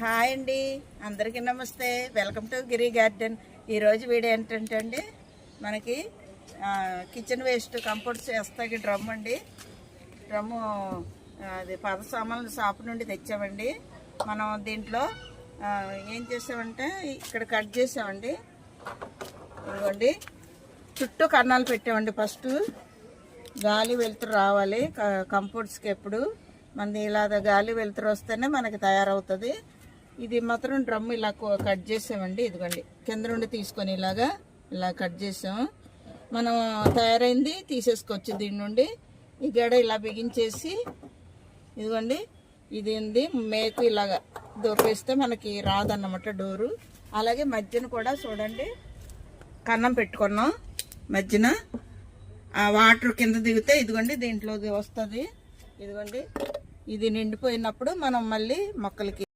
Hi అండి. అందరికీ నమస్తే. Welcome to Giri garden. ఈరోజు వీడియో ఏంటంటే అండి మనకి కిచెన్ వేస్ట్ కంపోస్ట్ చేస్తాకి డ్రమ్ అండి. డ్రమ్ము అది పద సామాన్లు షాప్ నుండి తెచ్చామండి. మనం దీంట్లో ఏం చేసామంటే ఇక్కడ కట్ చేసామండి. ఇదిగోండి. చుట్టూ కన్నాలు పెట్టామండి ఫస్ట్. గాలి వెలుతురు రావాలి క- ఎప్పుడు. మన ఇలా గాలి వెలుతురు వస్తేనే మనకి తయారవుతుంది. ఇది మాత్రం డ్రమ్ ఇలా కట్ చేసామండి ఇదిగోండి. కింద నుండి తీసుకొని ఇలాగా ఇలా కట్ చేసాం. మనం తయారైంది తీసేసుకోవచ్చు దీని నుండి. ఈ గడ ఇలా బిగించేసి ఇదిగోండి ఇది ఉంది మేకు ఇలాగా దోపేస్తే మనకి రాదన్నమాట డోరు. అలాగే మధ్యన కూడా చూడండి కన్నం పెట్టుకున్నాం మధ్యన. ఆ వాటర్ కింద దిగితే ఇదిగోండి దీంట్లో వస్తుంది. ఇదిగోండి ఇది నిండిపోయినప్పుడు మనం మళ్ళీ మొక్కలకి